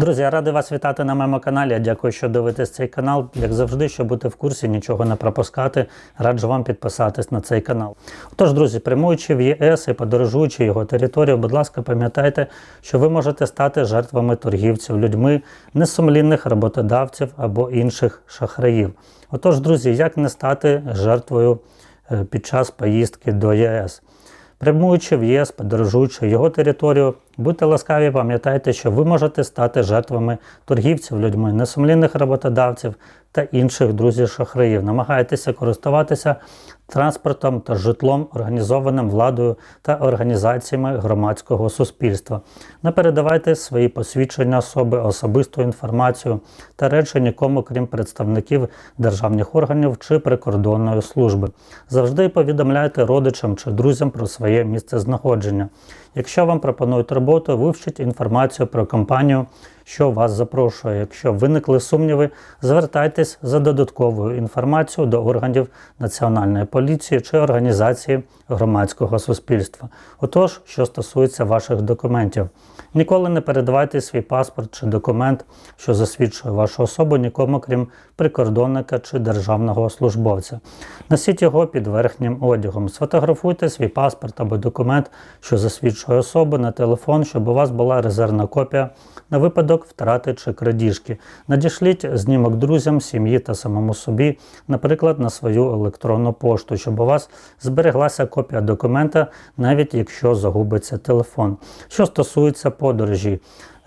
Друзі, я радий вас вітати на моєму каналі. Дякую, що дивитесь цей канал. Як завжди, щоб бути в курсі, нічого не пропускати, раджу вам підписатись на цей канал. Отож, друзі, прямуючи в ЄС і подорожуючи його територію, будь ласка, пам'ятайте, що ви можете стати жертвами торгівців людьми, несумлінних роботодавців або інших шахраїв. Отож, друзі, як не стати жертвою е, під час поїздки до ЄС? Прямуючи в ЄС, подорожуючи його територію, будьте ласкаві, пам'ятайте, що ви можете стати жертвами торгівців людьми, несумлінних роботодавців та інших друзів-шахраїв. Намагайтеся користуватися транспортом та житлом, організованим владою та організаціями громадського суспільства. Не передавайте свої посвідчення особи, особисту інформацію та речі нікому, крім представників державних органів чи прикордонної служби. Завжди повідомляйте родичам чи друзям про своє місце знаходження. Якщо вам пропонують роботу, вивчіть інформацію про компанію, що вас запрошує. Якщо виникли сумніви, звертайтесь за додатковою інформацією до органів національної поліції чи організації громадського суспільства. Отож, що стосується ваших документів, ніколи не передавайте свій паспорт чи документ, що засвідчує вашу особу, нікому, крім прикордонника чи державного службовця. Носіть його під верхнім одягом. Сфотографуйте свій паспорт або документ, що засвідчує особу на телефон, щоб у вас була резервна копія на випадок втрати чи крадіжки. Надішліть знімок друзям, сім'ї та самому собі, наприклад, на свою електронну пошту, щоб у вас збереглася копія документа, навіть якщо загубиться телефон. Що стосується подорожі,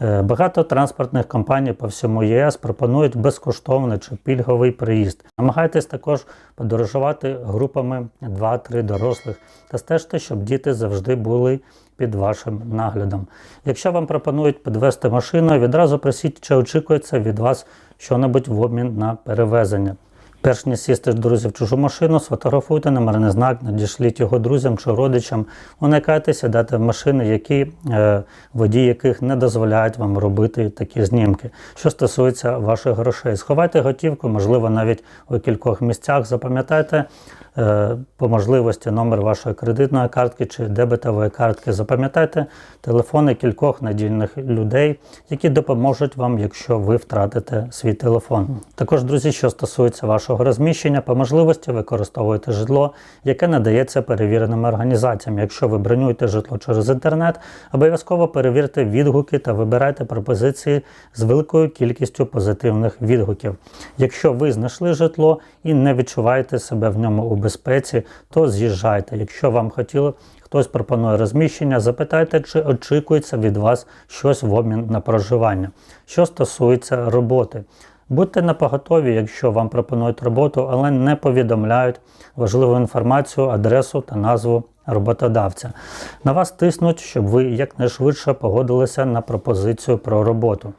Багато транспортних компаній по всьому ЄС пропонують безкоштовний чи пільговий приїзд. Намагайтесь також подорожувати групами 2-3 дорослих та стежте, щоб діти завжди були під вашим наглядом. Якщо вам пропонують підвести машину, відразу просіть, чи очікується від вас щонебудь в обмін на перевезення. Перш ніж сісти друзі в чужу машину, сфотографуйте номерний знак, надішліть його друзям чи родичам, уникайте сідати в машини, які е, водії яких не дозволяють вам робити такі знімки. Що стосується ваших грошей, сховайте готівку, можливо, навіть у кількох місцях. Запам'ятайте по можливості номер вашої кредитної картки чи дебетової картки. Запам'ятайте телефони кількох надійних людей, які допоможуть вам, якщо ви втратите свій телефон. Також, друзі, що стосується вашого розміщення, по можливості використовуйте житло, яке надається перевіреними організаціями. Якщо ви бронюєте житло через інтернет, обов'язково перевірте відгуки та вибирайте пропозиції з великою кількістю позитивних відгуків. Якщо ви знайшли житло і не відчуваєте себе в ньому у безпеці, то з'їжджайте. Якщо вам хотіло хтось пропонує розміщення, запитайте, чи очікується від вас щось в обмін на проживання. Що стосується роботи. Будьте напоготові, якщо вам пропонують роботу, але не повідомляють важливу інформацію, адресу та назву роботодавця. На вас тиснуть, щоб ви якнайшвидше погодилися на пропозицію про роботу.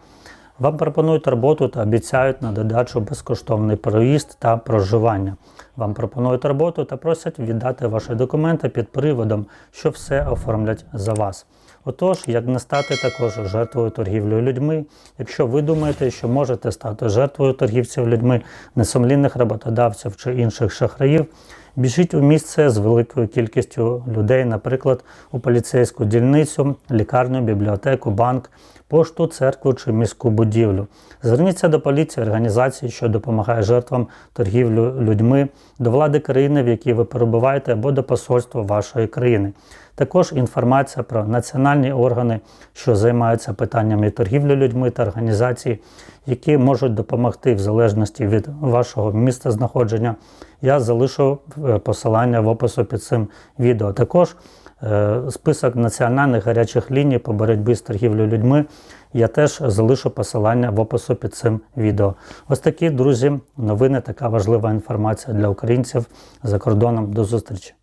Вам пропонують роботу та обіцяють на додачу безкоштовний проїзд та проживання. Вам пропонують роботу та просять віддати ваші документи під приводом, що все оформлять за вас. Отож, як не стати також жертвою торгівлею людьми, якщо ви думаєте, що можете стати жертвою торгівців людьми, несумлінних роботодавців чи інших шахраїв, біжіть у місце з великою кількістю людей, наприклад, у поліцейську дільницю, лікарню, бібліотеку, банк, пошту, церкву чи міську будівлю. Зверніться до поліції, організації, що допомагає жертвам торгівлю людьми, до влади країни, в якій ви перебуваєте, або до посольства вашої країни. Також інформація про національні органи, що займаються питаннями торгівлі людьми та організації, які можуть допомогти в залежності від вашого місця знаходження. Я залишу е, посилання в опису під цим відео. Також е, список національних гарячих ліній по боротьбі з торгівлею людьми. Я теж залишу посилання в опису під цим відео. Ось такі, друзі, новини, така важлива інформація для українців за кордоном. До зустрічі!